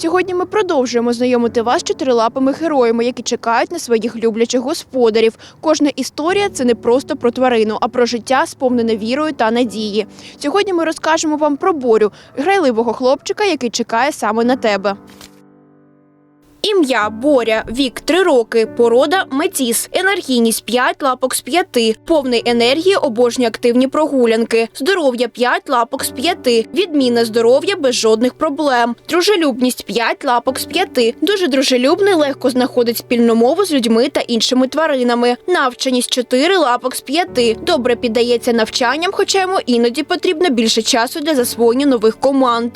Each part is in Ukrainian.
Сьогодні ми продовжуємо знайомити вас з чотирилапими героями, які чекають на своїх люблячих господарів. Кожна історія це не просто про тварину, а про життя, сповнене вірою та надії. Сьогодні ми розкажемо вам про борю, грайливого хлопчика, який чекає саме на тебе. Ім'я Боря, вік 3 роки, порода метіс, енергійність 5 лапок з 5, повний енергії обожнює активні прогулянки, здоров'я 5 лапок з 5, відмінне здоров'я без жодних проблем, дружелюбність 5 лапок з 5, дуже дружелюбний, легко знаходить спільну мову з людьми та іншими тваринами, навченість 4 лапок з 5, добре піддається навчанням, хоча йому іноді потрібно більше часу для засвоєння нових команд.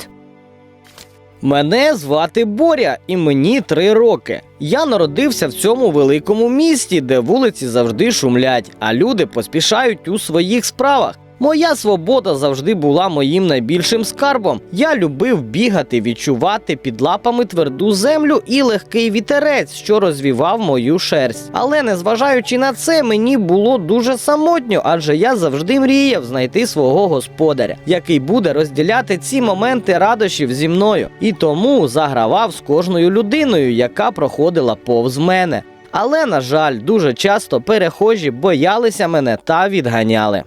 Мене звати Боря, і мені три роки. Я народився в цьому великому місті, де вулиці завжди шумлять, а люди поспішають у своїх справах. Моя свобода завжди була моїм найбільшим скарбом. Я любив бігати, відчувати під лапами тверду землю і легкий вітерець, що розвівав мою шерсть. Але незважаючи на це, мені було дуже самотньо, адже я завжди мріяв знайти свого господаря, який буде розділяти ці моменти радощів зі мною. І тому загравав з кожною людиною, яка проходила повз мене. Але, на жаль, дуже часто перехожі боялися мене та відганяли.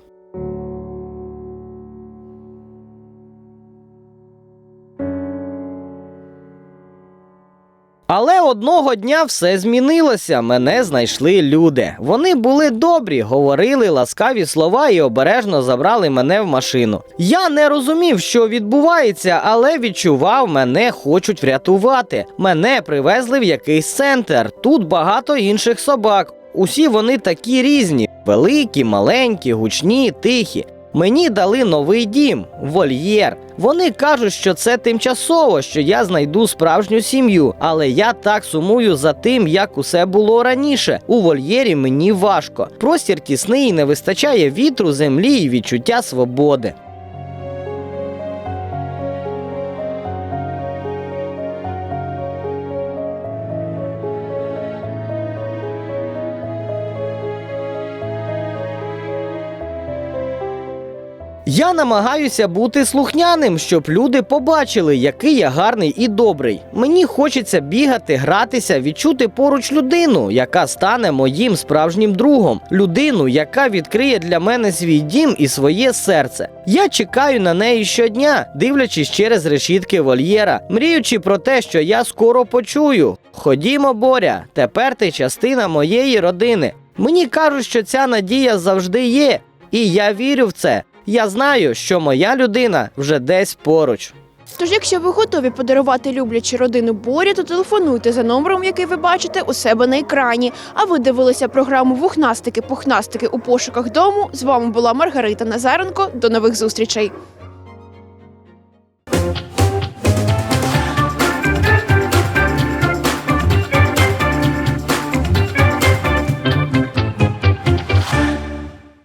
Але одного дня все змінилося. Мене знайшли люди. Вони були добрі, говорили ласкаві слова і обережно забрали мене в машину. Я не розумів, що відбувається, але відчував, мене хочуть врятувати. Мене привезли в якийсь центр. Тут багато інших собак. Усі вони такі різні: великі, маленькі, гучні, тихі. Мені дали новий дім, вольєр. Вони кажуть, що це тимчасово, що я знайду справжню сім'ю, але я так сумую за тим, як усе було раніше. У вольєрі мені важко. Простір тісний, не вистачає вітру, землі і відчуття свободи. Я намагаюся бути слухняним, щоб люди побачили, який я гарний і добрий. Мені хочеться бігати, гратися, відчути поруч людину, яка стане моїм справжнім другом, людину, яка відкриє для мене свій дім і своє серце. Я чекаю на неї щодня, дивлячись через решітки вольєра, мріючи про те, що я скоро почую. Ходімо, Боря, тепер ти частина моєї родини. Мені кажуть, що ця надія завжди є, і я вірю в це. Я знаю, що моя людина вже десь поруч. Тож, якщо ви готові подарувати люблячі родину Борі, то телефонуйте за номером, який ви бачите у себе на екрані. А ви дивилися програму Вухнастики-пухнастики у пошуках дому. З вами була Маргарита Назаренко. До нових зустрічей.